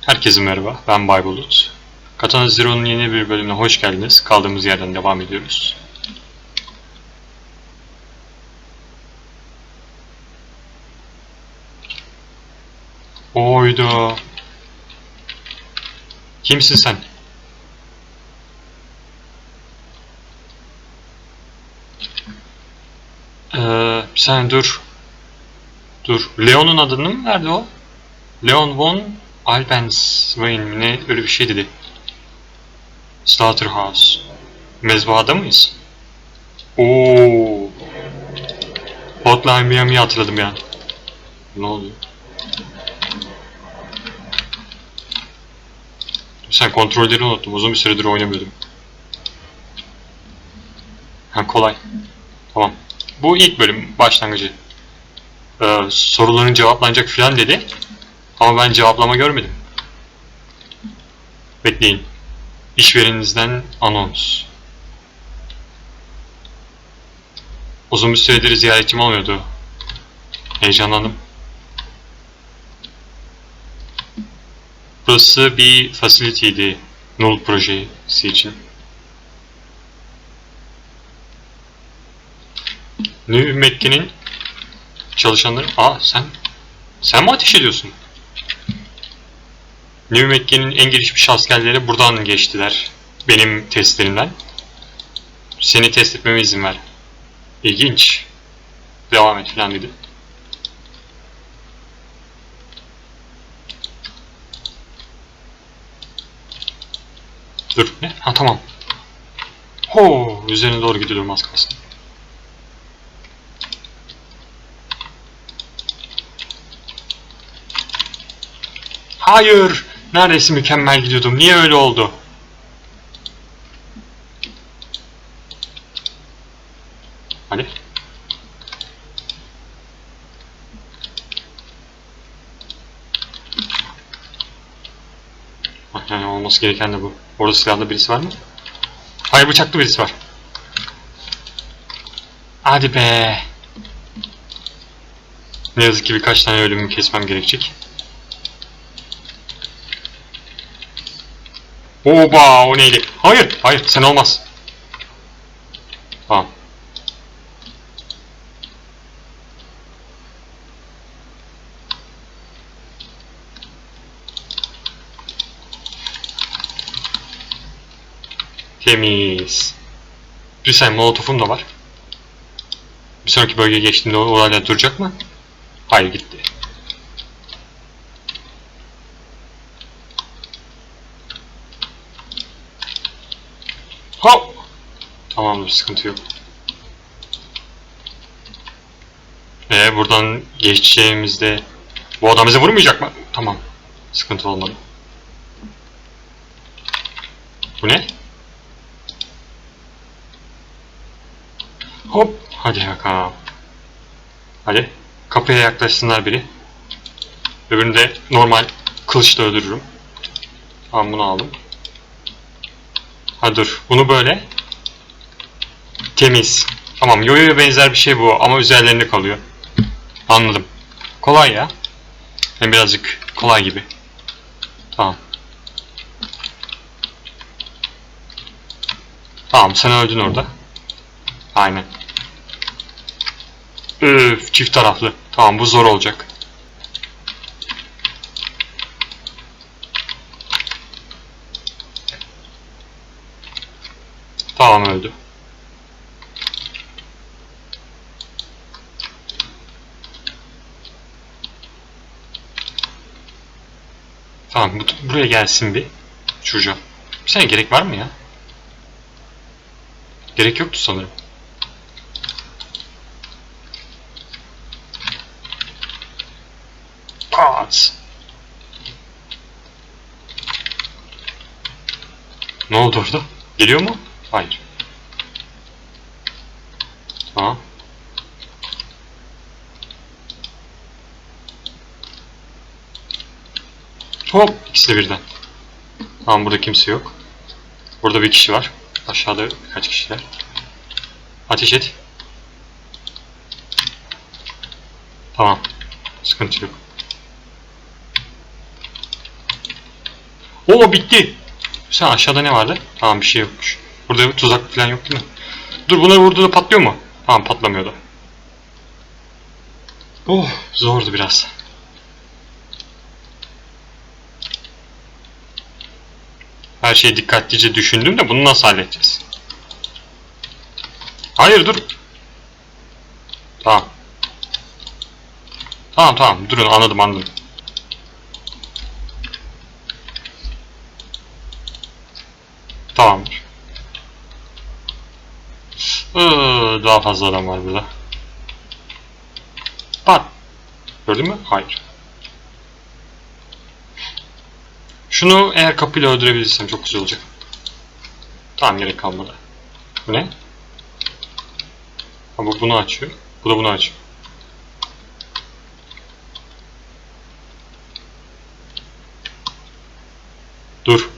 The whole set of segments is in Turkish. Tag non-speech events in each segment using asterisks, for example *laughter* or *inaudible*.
Herkese merhaba, ben Baybulut. Katana Zero'nun yeni bir bölümüne hoş geldiniz. Kaldığımız yerden devam ediyoruz. Oydu. Kimsin sen? Ee, sen dur. Dur. Leon'un adını mı verdi o? Leon von Albenswein mi ne öyle bir şey dedi. Slaughterhouse. Mezbahada mıyız? Oo. Hotline Miami'yi hatırladım ya. Ne oluyor? Sen kontrolleri unuttum. Uzun bir süredir oynamıyordum. Ha kolay. Tamam. Bu ilk bölüm başlangıcı. Ee, soruların cevaplanacak filan dedi. Ama ben cevaplama görmedim. Bekleyin. İşvereninizden anons. Uzun bir süredir ziyaretçim olmuyordu. Heyecanlandım. Burası bir facility'ydi. Null projesi için. New Mekke'nin çalışanları... Aa sen... Sen mi ateş ediyorsun? New Mekke'nin en gelişmiş askerleri buradan geçtiler. Benim testlerimden. Seni test etmeme izin ver. İlginç. Devam et falan dedi. Dur ne? Ha tamam. Ho, üzerine doğru gidiyorum az kalsın. Hayır! Neredeyse mükemmel gidiyordum. Niye öyle oldu? Hadi. Ah, Yani olması gereken de bu. Orada silahlı birisi var mı? Hayır bıçaklı birisi var. Hadi be. Ne yazık ki birkaç tane ölümü kesmem gerekecek. Oba o neydi? Hayır, hayır sen olmaz. Tamam. Temiz. Bir saniye molotofum da var. Bir sonraki bölgeye geçtiğimde o olaylar duracak mı? Hayır gitti. Hop! Tamamdır, sıkıntı yok. Ee, buradan geçeceğimizde bu adam bizi vurmayacak mı? Tamam. Sıkıntı olmadı. Bu ne? Hop! Hadi bakalım. Hadi. Kapıya yaklaşsınlar biri. Öbürünü de normal kılıçla öldürürüm. Tamam bunu aldım. Ha dur. Bunu böyle. Temiz. Tamam. Yoyo'ya benzer bir şey bu ama üzerlerinde kalıyor. Anladım. Kolay ya. Hem birazcık kolay gibi. Tamam. Tamam sen öldün orada. Aynen. Öf çift taraflı. Tamam bu zor olacak. Tamam öldü. Tamam bu, buraya gelsin bir çocuğa. Saniye gerek var mı ya? Gerek yoktu sanırım. Pat. Ne oldu orada? Geliyor mu? Hayır. Tamam. Hop! İkisi de birden. Tamam burada kimse yok. Burada bir kişi var. Aşağıda birkaç kişiler. Ateş et. Tamam. Sıkıntı yok. Oo bitti. Sen aşağıda ne vardı? Tamam bir şey yokmuş. Burada bir tuzak falan yok değil mi? Dur bunları vurduğunda patlıyor mu? Tamam patlamıyordu. Oh zordu biraz. Her şeyi dikkatlice düşündüm de bunu nasıl halledeceğiz? Hayır dur. Tamam. Tamam tamam durun anladım anladım. Tamamdır. Ee, daha fazla adam var burada. Pat. Gördün mü? Hayır. Şunu eğer kapıyla öldürebilirsem çok güzel olacak. Tamam gerek kalmadı. Bu ne? Ha, bu bunu açıyor. Bu da bunu açıyor. Dur.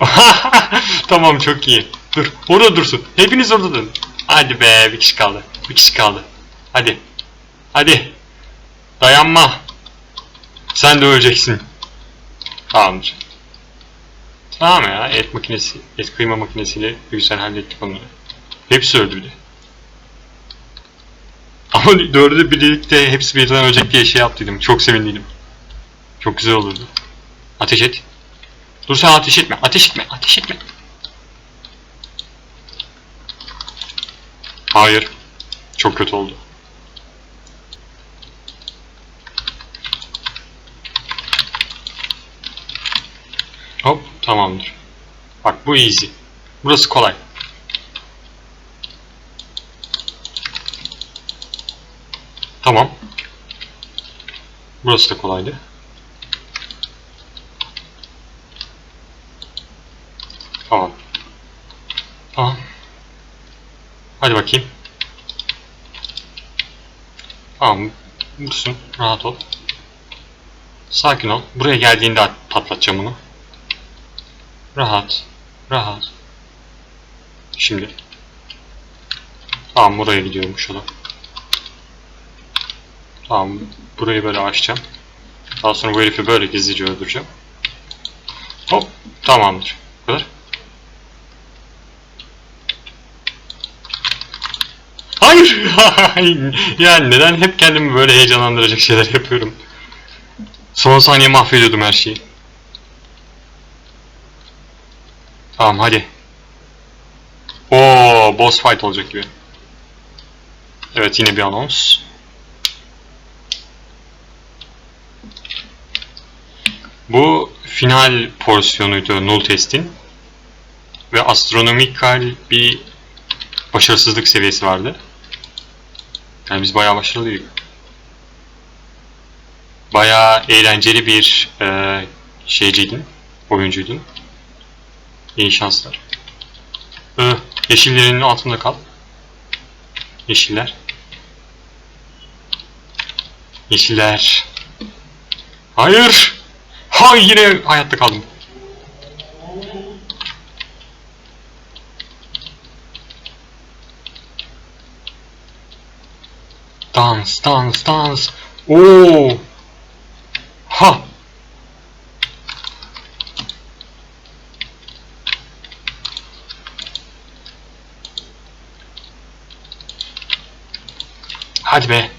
*laughs* tamam çok iyi. Dur. Orada dursun. Hepiniz orada durun. Hadi be bir kişi kaldı. Bir kişi kaldı. Hadi. Hadi. Dayanma. Sen de öleceksin. Tamamdır. Tamam ya et makinesi, et kıyma makinesiyle güzel hallettik onları. Hepsi öldü bir de. *laughs* Ama dördü birlikte hepsi birden ölecek diye şey yaptıydım. Çok sevindiydim. Çok güzel olurdu. Ateş et. Dur sen ateş etme. Ateş etme. Ateş etme. Hayır. Çok kötü oldu. Hop tamamdır. Bak bu easy. Burası kolay. Tamam. Burası da kolaydı. Tamam. Tamam. Hadi bakayım. Tamam. Dursun. Rahat ol. Sakin ol. Buraya geldiğinde patlatacağım onu. Rahat. Rahat. Şimdi. Tamam buraya gidiyormuş o da. Tamam burayı böyle açacağım. Daha sonra bu herifi böyle gizlice öldüreceğim. Hop tamamdır. Bu kadar. Hayır! *laughs* yani neden hep kendimi böyle heyecanlandıracak şeyler yapıyorum? Son saniye mahvediyordum her şeyi. Tamam hadi. Oo, boss fight olacak gibi. Evet yine bir anons. Bu final porsiyonuydu null testin. Ve astronomikal bir başarısızlık seviyesi vardı. Yani biz bayağı başarılıydık. Bayağı eğlenceli bir e, şeyciydin, oyuncuydun. İyi şanslar. Ee, yeşillerin altında kal. Yeşiller. Yeşiller. Hayır. Ha yine hayatta kaldım. Dans, dans, dans. Oo. Ha. Hadi be.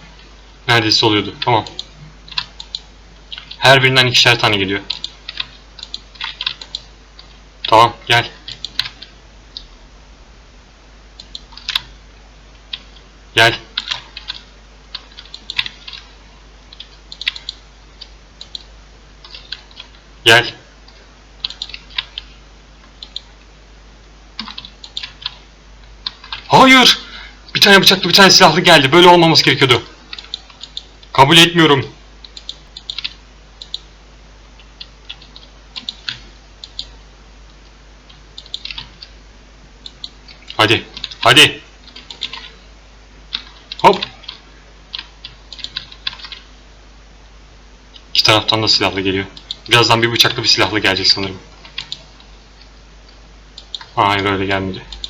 Neredeyse oluyordu. Tamam. Her birinden ikişer tane geliyor. Tamam gel. Gel. Gel. Hayır. Bir tane bıçaklı bir tane silahlı geldi. Böyle olmaması gerekiyordu. Kabul etmiyorum. Hadi. Hadi. Hop. İki taraftan da silahlı geliyor. Birazdan bir bıçaklı bir silahlı gelecek sanırım. Hayır öyle gelmedi.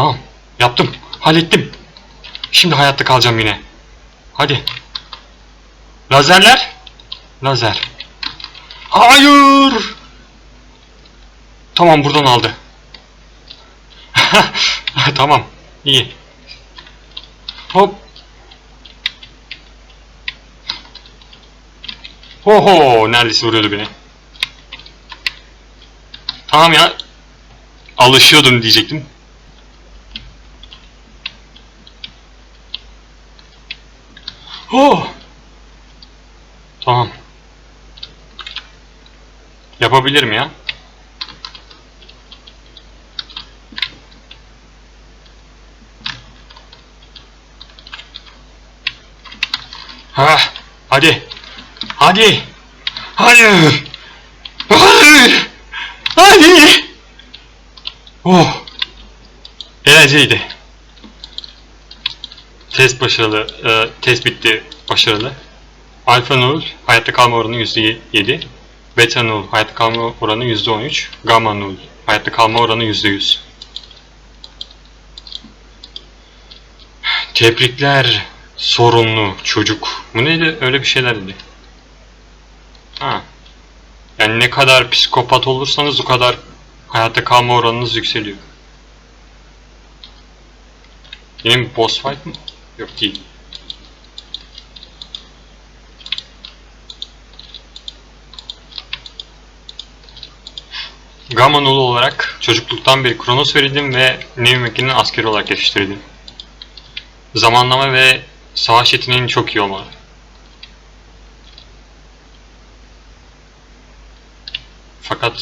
Tamam. Yaptım. Hallettim. Şimdi hayatta kalacağım yine. Hadi. Lazerler. Lazer. Hayır. Tamam buradan aldı. *laughs* tamam. iyi. Hop. Oho neredeyse vuruyordu beni. Tamam ya. Alışıyordum diyecektim. Oh. Tamam. Yapabilirim ya. Ha, hadi. Hadi. Hayır. Hayır. Hadi. Oh. Eğlenceliydi. Test başarılı. E, test bitti başarılı. Alfa null hayatta kalma oranı %7. Beta null hayatta kalma oranı %13. Gamma null hayatta kalma oranı %100. Tebrikler sorunlu çocuk. Bu neydi? Öyle bir şeyler dedi. Ha. Yani ne kadar psikopat olursanız o kadar hayatta kalma oranınız yükseliyor. Yine bir boss fight mı? Yok değil. Gamma Null olarak çocukluktan beri Kronos verildim ve Neomeki'nin askeri olarak yetiştirildim. Zamanlama ve savaş yeteneğin çok iyi olmalı. Fakat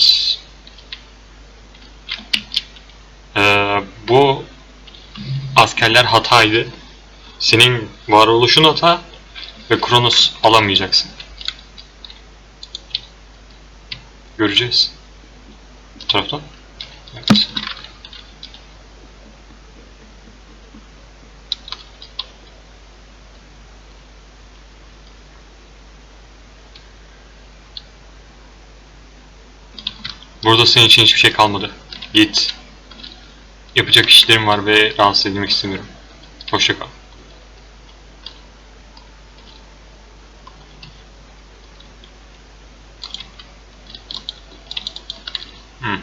eee, bu askerler hataydı. Senin varoluşun hata ve Kronos alamayacaksın. Göreceğiz. Bu taraftan. Evet. Burada senin için hiçbir şey kalmadı. Git. Yapacak işlerim var ve rahatsız edilmek istemiyorum. Hoşça kal. Hmm.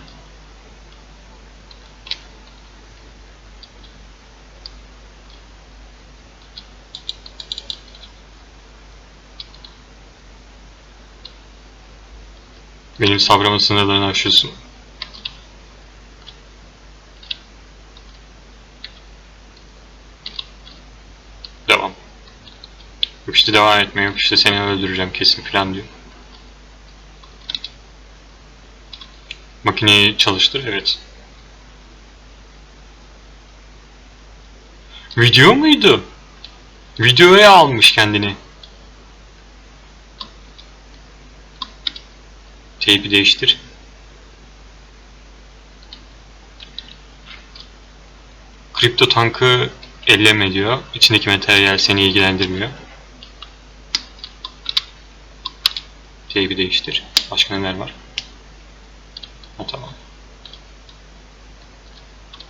Benim sabrımın sınırlarını aşıyorsun. Devam. Yok işte devam etme yok işte seni öldüreceğim kesin filan diyor. Makineyi çalıştır evet. Video muydu? Videoya almış kendini. Teypi değiştir. Kripto tankı elleme diyor. İçindeki materyal seni ilgilendirmiyor. Teybi değiştir. Başka neler var? Ha tamam.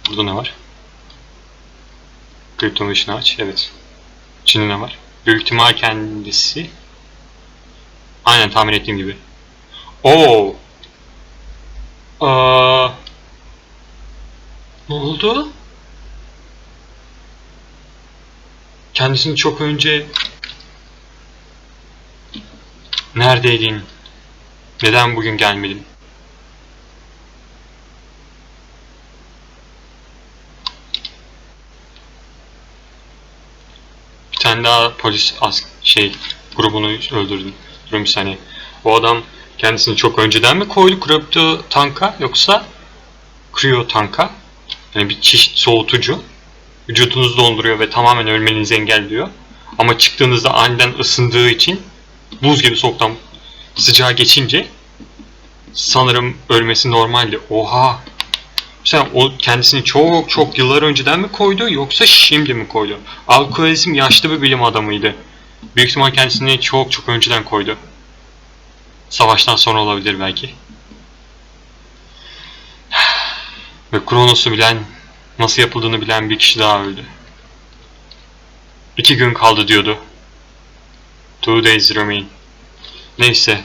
Burada ne var? Kripto işini aç. Evet. İçinde ne var? Büyük ihtimal kendisi. Aynen tahmin ettiğim gibi. Oo. Aa. Ne oldu? Kendisini çok önce Neredeydin? Neden bugün gelmedin? Bir tane daha polis as şey grubunu öldürdün. Durun bir saniye. O adam kendisini çok önceden mi koydu kripto tanka yoksa kriyo tanka? Yani bir çeşit soğutucu. Vücudunuzu donduruyor ve tamamen ölmenizi engelliyor. Ama çıktığınızda aniden ısındığı için buz gibi soğuktan sıcağa geçince sanırım ölmesi normaldi. Oha! Sen o kendisini çok çok yıllar önceden mi koydu yoksa şimdi mi koydu? Alkolizm yaşlı bir bilim adamıydı. Büyük ihtimal kendisini çok çok önceden koydu. Savaştan sonra olabilir belki. Ve Kronos'u bilen, nasıl yapıldığını bilen bir kişi daha öldü. İki gün kaldı diyordu. Two days remain. Neyse.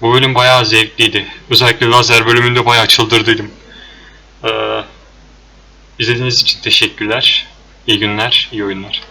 Bu bölüm bayağı zevkliydi. Özellikle lazer bölümünde bayağı çıldırdıydım. Ee, izlediğiniz için teşekkürler. İyi günler, iyi oyunlar.